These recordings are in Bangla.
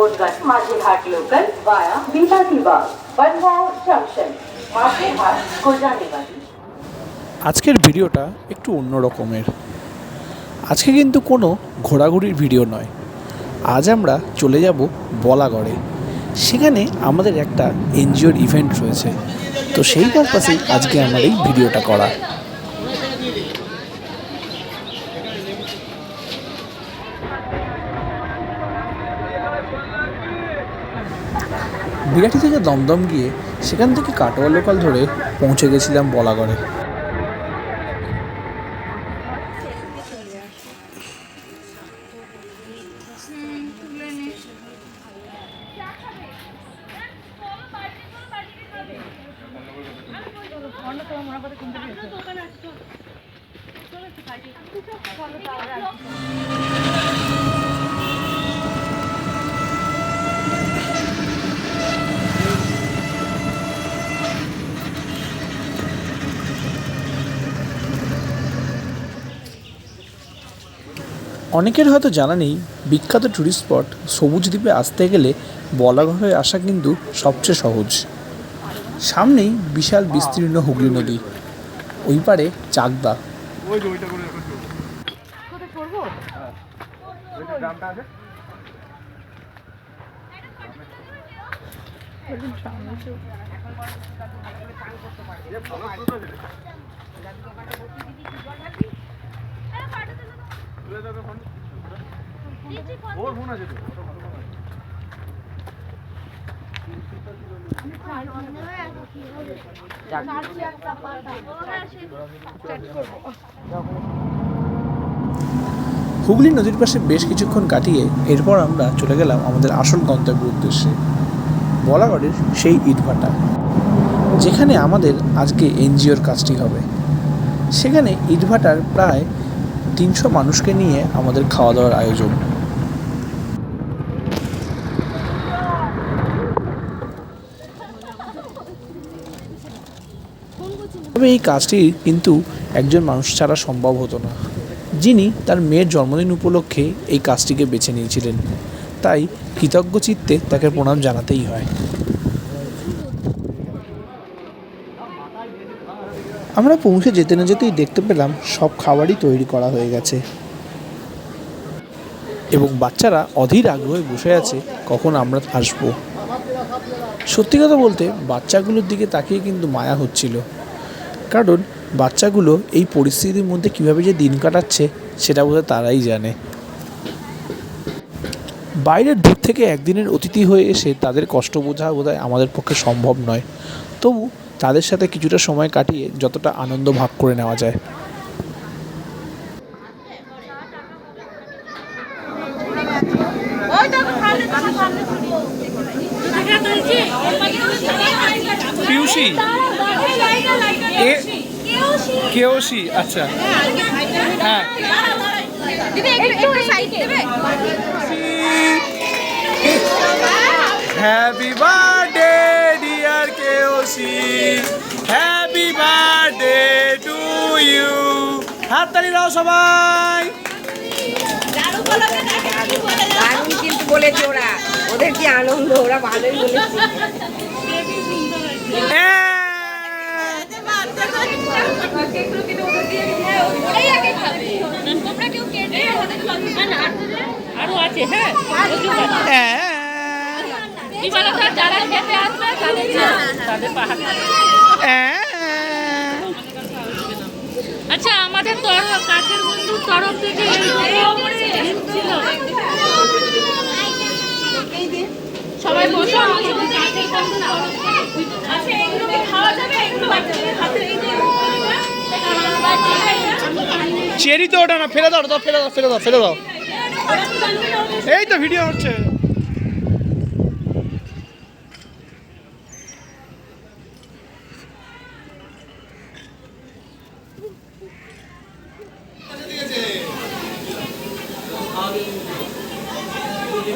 Bodhganj Majerhat local via Bilatibag Bangaon junction Majerhat गोजानेवाडी আজকের ভিডিওটা একটু অন্য রকমের আজকে কিন্তু কোনো ঘোরাঘুরির ভিডিও নয় আজ আমরা চলে যাব বলাগড়ে সেখানে আমাদের একটা এনজিওর ইভেন্ট রয়েছে তো সেই পারপাসেই আজকে আমার এই ভিডিওটা করা বিরাটি থেকে দমদম গিয়ে সেখান থেকে কাটোয়া লোকাল ধরে পৌঁছে গেছিলাম বলাগড়ে। অনেকের হয়তো জানা নেই, বিখ্যাত ট্যুরিস্ট স্পট সবুজ দ্বীপে আসতে গেলে বলাগড় হয়ে আসা কিন্তু সবচেয়ে সহজ। সামনেই বিশাল বিস্তীর্ণ হুগলি নদী। ওই পারে চাকদা। হুগলি নদীর পাশে বেশ কিছুক্ষণ কাটিয়ে এরপর আমরা চলে গেলাম আমাদের আসল গন্তব্যের উদ্দেশ্যে, বলাগড়ের সেই ইটভাটা, যেখানে আমাদের আজকে এনজিওর কাজটি হবে। সেখানে ইটভাটার প্রায় তিনশো মানুষকে নিয়ে আমাদের খাওয়া দাওয়ার আয়োজন। তবে এই কাজটি কিন্তু একজন মানুষ ছাড়া সম্ভব হতো না। যিনি তার মেয়ের জন্মদিন উপলক্ষে এই কাজটিকে বেছে নিয়েছিলেন। তাই কৃতজ্ঞ চিত্তে তাকে প্রণাম জানাতেই হয়। আমরা পৌঁছে যেতে না যেতেই দেখতে পেলাম সব খাবারই তৈরি করা হয়ে গেছে। এবং বাচ্চারা অধীর আগ্রহে বসে আছে কখন আমরা আসব। সত্যি কথা বলতে বাচ্চাগুলোর দিকে তাকিয়ে কিন্তু মায়া হচ্ছিল। কারণ বাচ্চাগুলো এই পরিস্থিতির মধ্যে কীভাবে যে দিন কাটাচ্ছে সেটা বোধহয় তারাই জানে। বাইরের দূর থেকে একদিনের অতিথি হয়ে এসে তাদের কষ্ট বোঝা বোধহয় আমাদের পক্ষে সম্ভব নয়। তবু তাদের সাথে কিছুটা সময় কাটিয়ে যতটা আনন্দ ভাগ করে নেওয়া যায়। পিউসি আচ্ছা। হ্যাঁ। হ্যাপি সবাই দারুণ কিন্তু বলেছে ওরা ওদের কি আনন্দ ওরা ভালোই বলেছে। আরও আছে হ্যাঁ। কি বলো তো যারা খেতে আসবে তাদের তাদের পাহাড় হ্যাঁ। আচ্ছা আমাদের কাছের বন্ধুর তরফ থেকে সবাই বসো। আচ্ছা এগুলো খাওয়া যাবে? এগুলো বাচ্চাদের হাতে চেরি তো ওটা না ফেলে দাও দাও ফেলে দাও ফেলে দাও ফেলে দাও। এই তো ভিডিও হচ্ছে।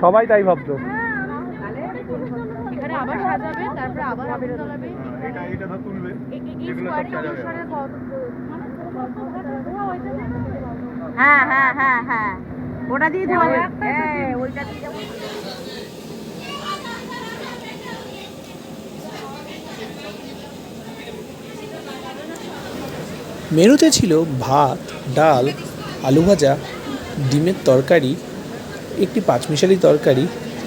সবাই তাই ভাবতো। এখানে আবার সাজাবে তারপরে আবার আবির তোলাবে এটা এটা ধর তুলবে। এই- এই- এই যেগুলো সব সাজাবে। হ্যাঁ হ্যাঁ হ্যাঁ হ্যাঁ ওটা দিয়ে হ্যাঁ ওইটা দিয়ে মেনুতে ছিল ভাত ডাল আলু ভাজা ডিমের তরকারি, একটি পাঁচমিশালি তরকারি,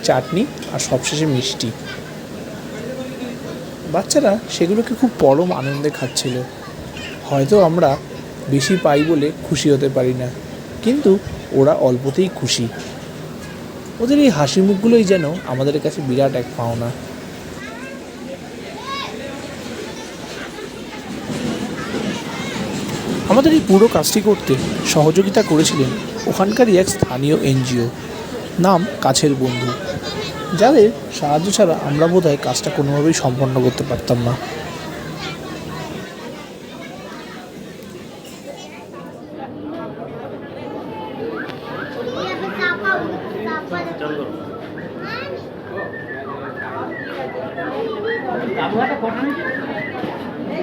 চাটনি আর সবশেষে মিষ্টি। বাচ্চারা সেগুলোকে খুব পরম আনন্দে খাচ্ছিল। হয়তো আমরা বেশি পাই বলে খুশি হতে পারি না, কিন্তু ওরা অল্পতেই খুশি। ওদের এই হাসি মুখগুলোই যেন আমাদের কাছে বিরাট এক পাওনা। আমাদের এই পুরো কাজটি করতে সহযোগিতা করেছিলেন ওখানকারই এক স্থানীয় এনজিও। নাম কাছের বন্ধু। যাদের সাহায্য ছাড়া আমরা বোধহয় কাজটা কোনোভাবেই সম্পন্ন করতে পারতাম না।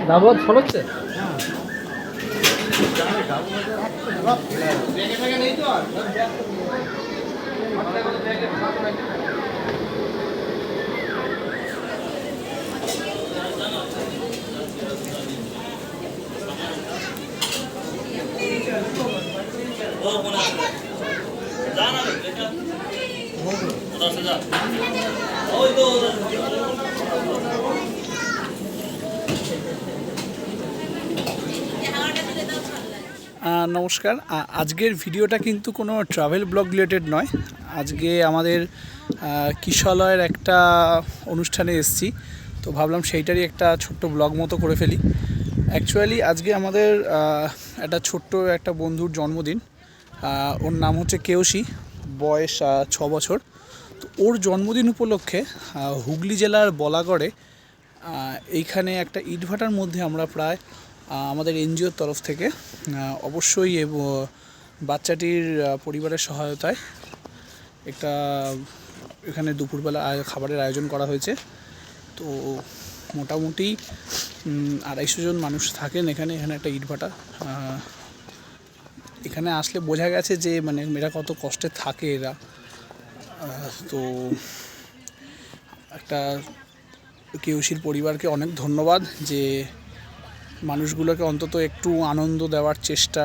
দাবত ছড়াচ্ছে আহ, নমস্কার। আজকের ভিডিওটা কিন্তু কোনো ট্রাভেল ব্লগ রিলেটেড নয়। আজকে আমাদের কিশলয়ের একটা অনুষ্ঠানে এসেছি। তো ভাবলাম সেইটারই একটা ছোট্ট ব্লগ মতো করে ফেলি। অ্যাকচুয়ালি আজকে আমাদের একটা ছোট্ট একটা বন্ধুর জন্মদিন। ওর নাম হচ্ছে কেওশি, বয়স ছ বছর। তো ওর জন্মদিন উপলক্ষে হুগলি জেলার বলাগড়ে এইখানে একটা ইটভাটার মধ্যে আমরা প্রায় আমাদের এনজিওর তরফ থেকে অবশ্যই বাচ্চাটির পরিবারের সহায়তায় একটা, এখানে দুপুরবেলা খাবারের আয়োজন করা হয়েছে। তো মোটামুটি আড়াইশো জন মানুষ থাকেন এখানে এখানে একটা ইটভাটা। এখানে আসলে বোঝা গেছে যে মানে এরা কত কষ্টে থাকে এরা। তো একটা কেউশির পরিবারকে অনেক ধন্যবাদ যে মানুষগুলোকে অন্তত একটু আনন্দ দেওয়ার চেষ্টা